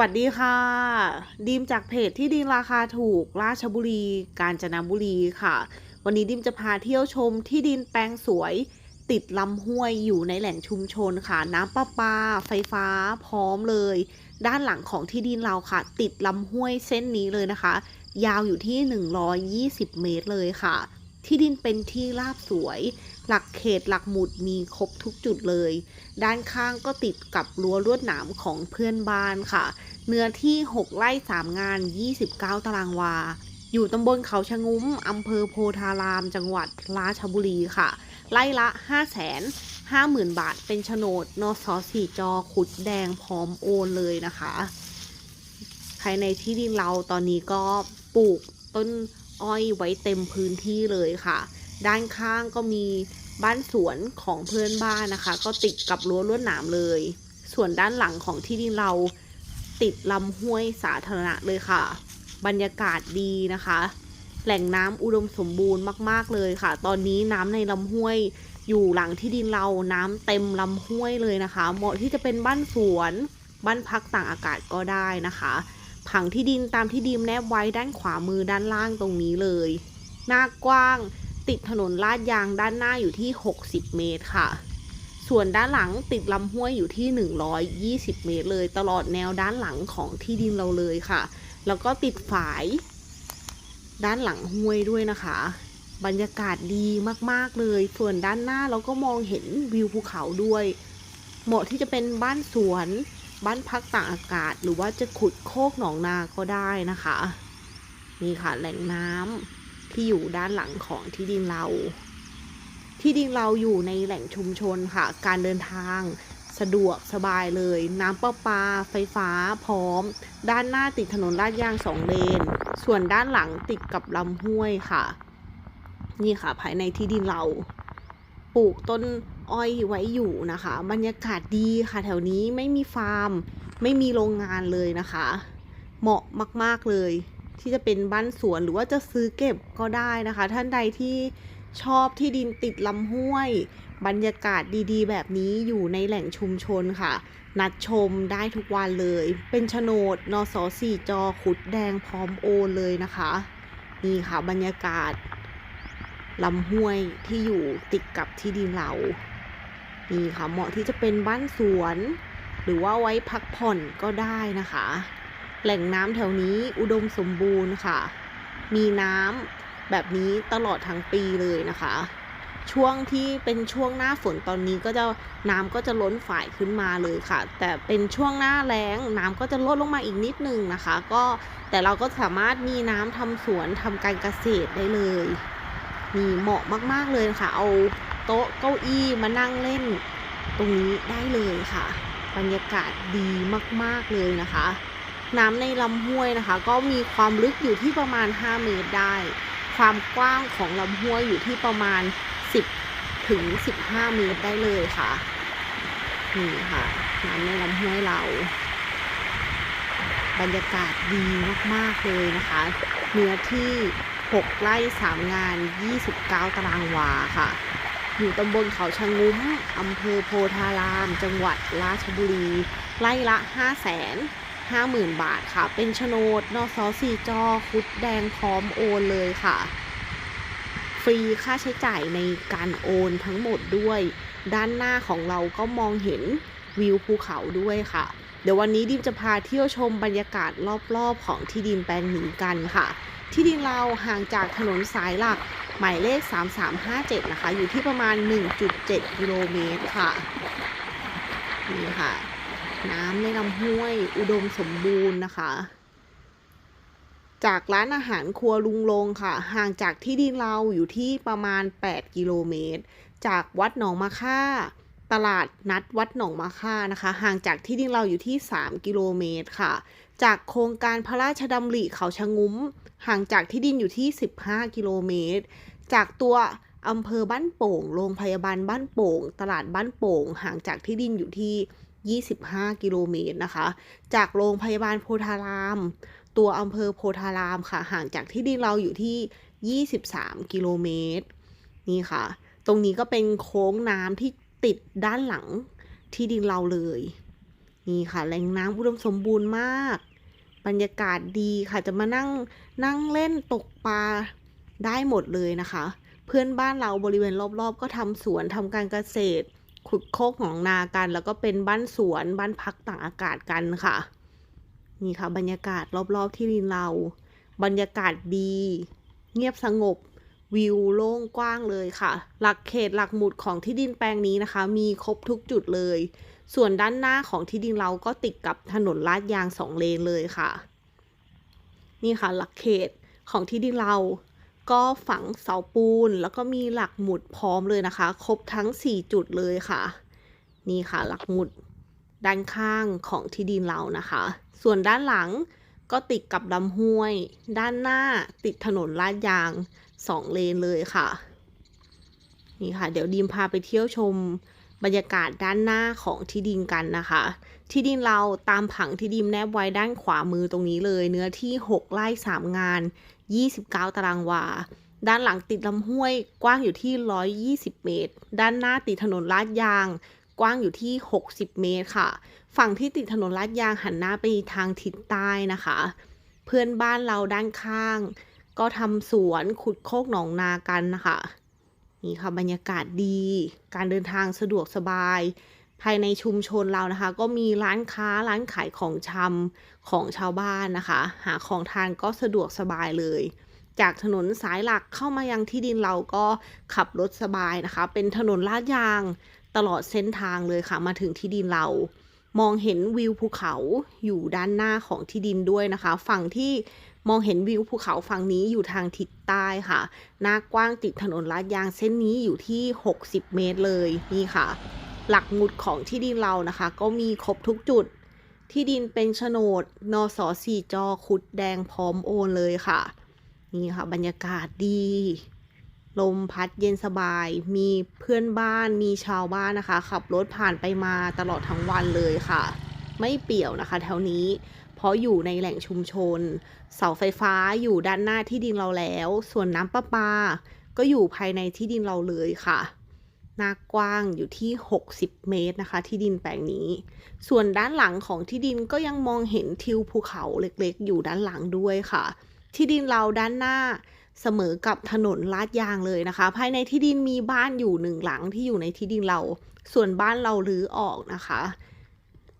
วัสดีค่ะ ดีมจากเพจที่ดินราคาถูกราชบุรี กาญจนบุรีค่ะ วันนี้ดิมจะพาเที่ยวชมที่ดินแปลงสวย ติดลำห้วยอยู่ในแหล่งชุมชนค่ะ น้ำประปา ไฟฟ้าพร้อมเลย ด้านหลังของที่ดินเราค่ะ ติดลำห้วยเส้นนี้เลยนะคะ ยาวอยู่ที่ 120 เมตรเลยค่ะ ที่ดินเป็นที่ราบสวย หลักเขตหลักหมุดมีครบทุกจุดเลย ด้านข้างก็ติดกับรั้วลวดหนามของเพื่อนบ้านค่ะ เนื้อที่ 6 ไร่ 3 งาน 29 ตารางวา อยู่ตำบลเขาชะงุ้มอำเภอโพธาราม จังหวัดราชบุรีค่ะ ไร่ละ5 5 0 0 0 0 บาท เป็นโฉนดนสสี่จอขุดแดงพร้อมโอนเลยนะคะ ภายในที่ดินเราตอนนี้ก็ปลูกต้นอ้อยไว้เต็มพื้นที่เลยค่ะ ด้านข้างก็มี บ้านสวนของเพื่อนบ้านนะคะ ก็ติดกับรั้วลวดหนามเลย ส่วนด้านหลังของที่ดินเราติดลำห้วยสาธารณะเลยค่ะ บรรยากาศดีนะคะ แหล่งน้ำอุดมสมบูรณ์มาก ๆเลยค่ะ ตอนนี้น้ำในลำห้วยอยู่หลังที่ดินเราน้ำเต็มลำห้วยเลยนะคะ เหมาะที่จะเป็นบ้านสวน บ้านพักต่างอากาศก็ได้นะคะผังที่ดินตามที่ดิมแนบไว้ด้านขวามือด้านล่างตรงนี้เลย หน้ากว้าง ติดถนนลาดยางด้านหน้าอยู่ที่ 60 เมตรค่ะ ส่วนด้านหลังติดลำห้วยอยู่ที่ 120 เมตรเลย ตลอดแนวด้านหลังของที่ดินเราเลยค่ะ แล้วก็ติดฝาย ด้านหลังห้วยด้วยนะคะ บรรยากาศดีมากๆเลย ส่วนด้านหน้าเราก็มองเห็นวิวภูเขาด้วย เหมาะที่จะเป็นบ้านสวน บ้านพักต่างอากาศ หรือว่าจะขุดโคกหนองนาก็ได้นะคะ นี่ค่ะแหล่งน้ำ ที่อยู่ด้านหลังของที่ดินเรา ที่ดินเราอยู่ในแหล่งชุมชนค่ะ การเดินทางสะดวกสบายเลย น้ำประปา ไฟฟ้าพร้อม ด้านหน้าติดถนนลาดยางสองเลน ส่วนด้านหลังติดกับลำห้วยค่ะ นี่ค่ะ ภายในที่ดินเราปลูกต้นอ้อยไว้อยู่นะคะ บรรยากาศดีค่ะ แถวนี้ไม่มีฟาร์ม ไม่มีโรงงานเลยนะคะ เหมาะมาก ๆ เลย ที่จะเป็นบ้านสวนหรือว่าจะซื้อเก็บก็ได้นะคะ ท่านใดที่ชอบที่ดินติดลำห้วย บรรยากาศดีๆ แบบนี้อยู่ในแหล่งชุมชนค่ะ นัดชมได้ทุกวันเลย เป็นโฉนดนสสี่จอขุดแดงพร้อมโอนเลยนะคะ นี่ค่ะบรรยากาศลำห้วยที่อยู่ติดกับที่ดินเรา นี่ค่ะเหมาะที่จะเป็นบ้านสวน หรือว่าไว้พักผ่อนก็ได้นะคะ แหล่งน้ำแถวนี้อุดมสมบูรณ์ค่ะ มีน้ำแบบนี้ตลอดทั้งปีเลยนะคะ ช่วงที่เป็นช่วงหน้าฝนตอนนี้ก็จะน้ำก็จะล้นฝ่ายขึ้นมาเลยค่ะ แต่เป็นช่วงหน้าแล้งน้ำก็จะลดลงมาอีกนิดนึงนะคะ ก็แต่เราก็สามารถมีน้ำทำสวนทำการเกษตรได้เลยนี่เหมาะมาก ๆ เลยค่ะ เอาโต๊ะเก้าอี้มานั่งเล่น ตรงนี้ได้เลยค่ะ บรรยากาศดีมาก ๆ เลยนะคะ น้ำในลำห้วยนะคะ ก็มีความลึกอยู่ที่ประมาณ 5 เมตรได้ ความกว้างของลำห้วยอยู่ที่ประมาณ 10 ถึง 15 เมตรได้เลยค่ะ นี่ค่ะ น้ำในลำห้วยเรา บรรยากาศดีมาก ๆ เลยนะคะ เนื้อที่ 6 ไร่ 3 งาน 29 ตารางวาค่ะ อยู่ตำบลเขาชะงุ้มอำเภอโพธาราม จังหวัดราชบุรี ไร่ละ 5 0 0 0 0 0 50,000 บาทค่ะ เป็นโฉนดนอสสี่จอ คุดแดงพร้อมโอนเลยค่ะ ฟรีค่าใช้จ่ายในการโอนทั้งหมดด้วย ด้านหน้าของเราก็มองเห็นวิวภูเขาด้วยค่ะ เดี๋ยววันนี้ดิมจะพาเที่ยวชมบรรยากาศรอบๆ ของที่ดินแปลงนี้กันค่ะ ที่ดินเราห่างจากถนนสายหลัก หมายเลข 3357 นะคะ อยู่ที่ประมาณ 1.7 กิโลเมตรค่ะ นี่ค่ะ น้ำในลำห้วย อุดมสมบูรณ์นะคะ จากร้านอาหารครัวลุงลงค่ะ ห่างจากที่ดินเราอยู่ที่ประมาณ 8 กิโลเมตร จากวัดหนองมะค่า ตลาดนัดวัดหนองมะค่านะคะ ห่างจากที่ดินเราอยู่ที่ 3 กิโลเมตรค่ะ จากโครงการพระราชดำริเขาชะงุ้ม ห่างจากที่ดินอยู่ที่ 15 กิโลเมตร จากตัวอำเภอบ้านโป่ง โรงพยาบาลบ้านโป่ง ตลาดบ้านโป่ง ห่างจากที่ดินอยู่ที่ 25 กิโลเมตรนะคะ จากโรงพยาบาลโพธาราม ตัวอำเภอโพธารามค่ะ ห่างจากที่ดินเราอยู่ที่ 23 กิโลเมตร นี่ค่ะ ตรงนี้ก็เป็นโค้งน้ำที่ติดด้านหลังที่ดินเราเลย นี่ค่ะ แหล่งน้ำอุดมสมบูรณ์มาก บรรยากาศดีค่ะ จะมานั่งนั่งเล่นตกปลาได้หมดเลยนะคะ เพื่อนบ้านเราบริเวณรอบๆ ก็ทำสวนทำการเกษตร ขุดโคกหนองนากัน แล้วก็เป็นบ้านสวนบ้านพักต่างอากาศกันค่ะ นี่ค่ะ บรรยากาศรอบๆที่ดินเรา บรรยากาศดี เงียบสงบวิวโล่งกว้างเลยค่ะ หลักเขตหลักหมุดของที่ดินแปลงนี้นะคะ มีครบทุกจุดเลย ส่วนด้านหน้าของที่ดินเราก็ติดกับถนนลาดยางสองเลนเลยค่ะ นี่ค่ะ หลักเขตของที่ดินเรา ก็ฝังเสาปูน แล้วก็มีหลักหมุดพร้อมเลยนะคะ ครบทั้ง 4 จุดเลยค่ะ นี่ค่ะหลักหมุดด้านข้างของที่ดินเรานะคะ ส่วนด้านหลังก็ติดกับลำห้วย ด้านหน้าติดถนนลาดยางสองเลนเลยค่ะ นี่ค่ะ เดี๋ยวดีมพาไปเที่ยวชมบรรยากาศด้านหน้าของที่ดินกันนะคะ ที่ดินเราตามผังที่ดิมแนบไว้ด้านขวามือตรงนี้เลย เนื้อที่ 6 ไร่ 3 งาน 29 ตารางวา ด้านหลังติดลำห้วยกว้างอยู่ที่ 120 เมตร ด้านหน้าติดถนนลาดยาง กว้างอยู่ที่ 60 เมตรค่ะ ฝั่งที่ติดถนนลาดยางหันหน้าไปทางทิศใต้นะคะ เพื่อนบ้านเราด้านข้าง ก็ทำสวนขุดโคกหนองนากันนะคะนี่ค่ะบรรยากาศดี การเดินทางสะดวกสบาย ภายในชุมชนเรานะคะ ก็มีร้านค้าร้านขายของชำของชาวบ้านนะคะ หาของทานก็สะดวกสบายเลย จากถนนสายหลักเข้ามายังที่ดินเราก็ขับรถสบายนะคะ เป็นถนนลาดยางตลอดเส้นทางเลยค่ะ มาถึงที่ดินเรา มองเห็นวิวภูเขาอยู่ด้านหน้าของที่ดินด้วยนะคะ ฝั่งที่มองเห็นวิวภูเขาฝั่งนี้อยู่ทางทิศใต้ค่ะ หน้ากว้างติดถนนลาดยางเส้นนี้อยู่ที่ 60 เมตรเลยนี่ค่ะ หลักหมุดของที่ดินเรานะคะ ก็มีครบทุกจุด ที่ดินเป็นโฉนดนสสี่จอคุดแดงพร้อมโอนเลยค่ะ นี่ค่ะ บรรยากาศดี ลมพัดเย็นสบาย มีเพื่อนบ้านมีชาวบ้านนะคะ ขับรถผ่านไปมาตลอดทั้งวันเลยค่ะ ไม่เปี่ยวนะคะ แถวนี้เพราะอยู่ในแหล่งชุมชน เสาไฟฟ้าอยู่ด้านหน้าที่ดินเราแล้ว ส่วนน้ำประปา ก็อยู่ภายในที่ดินเราเลยค่ะ หน้ากว้างอยู่ที่ 60 เมตรนะคะ ที่ดินแปลงนี้ ส่วนด้านหลังของที่ดินก็ยังมองเห็นทิวภูเขาเล็กๆ อยู่ด้านหลังด้วยค่ะ ที่ดินเราด้านหน้าเสมอกับถนนลาดยางเลยนะคะ ภายในที่ดินมีบ้านอยู่หนึ่งหลังที่อยู่ในที่ดินเรา ส่วนบ้านเรารื้อออกนะคะ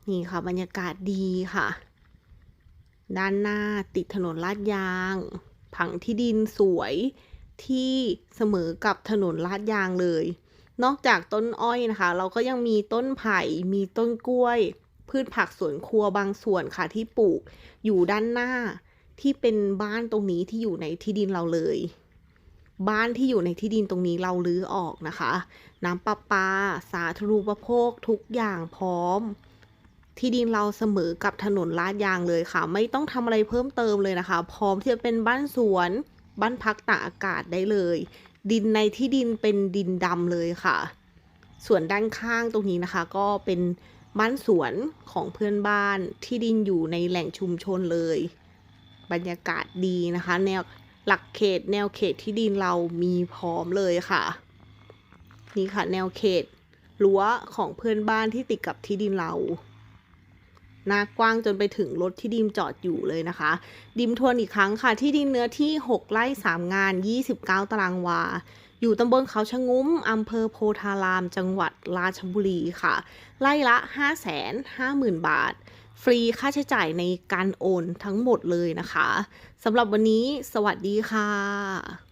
นี่ค่ะบรรยากาศดีค่ะ ด้านหน้าติดถนนลาดยาง ผังที่ดินสวยที่เสมอกับถนนลาดยางเลย นอกจากต้นอ้อยนะคะ เราก็ยังมีต้นไผ่ มีต้นกล้วย พืชผักสวนครัวบางส่วนค่ะที่ปลูกอยู่ด้านหน้า ที่เป็นบ้านตรงนี้ที่อยู่ในที่ดินเราเลย บ้านที่อยู่ในที่ดินตรงนี้เราลื้อออกนะคะ น้ำประปา สาธารณูปโภคทุกอย่างพร้อม ที่ดินเราเสมอกับถนนลาดยางเลยค่ะ ไม่ต้องทำอะไรเพิ่มเติมเลยนะคะ พร้อมที่จะเป็นบ้านสวน บ้านพักตากอากาศได้เลย ดินในที่ดินเป็นดินดำเลยค่ะ ส่วนด้านข้างตรงนี้นะคะ ก็เป็นบ้านสวนของเพื่อนบ้านที่ดินอยู่ในแหล่งชุมชนเลย บรรยากาศดีนะคะ แนวหลักเขต แนวเขตที่ดินเรามีพร้อมเลยค่ะ นี่ค่ะ แนวเขตรั้วของเพื่อนบ้านที่ติดกับที่ดินเรา หน้ากว้างจนไปถึงรถที่ดิมจอดอยู่เลยนะคะ ดิมทวนอีกครั้งค่ะที่ดินเนื้อที่ 6 ไร่ 3 งาน 29 ตารางวา อยู่ตำบลเขาชะงุ้มอำเภอโพธาราม จังหวัดราชบุรีค่ะ ไร่ละ 550,000 บาท ฟรีค่าใช้จ่ายในการโอนทั้งหมดเลยนะคะสำหรับวันนี้ สวัสดีค่ะ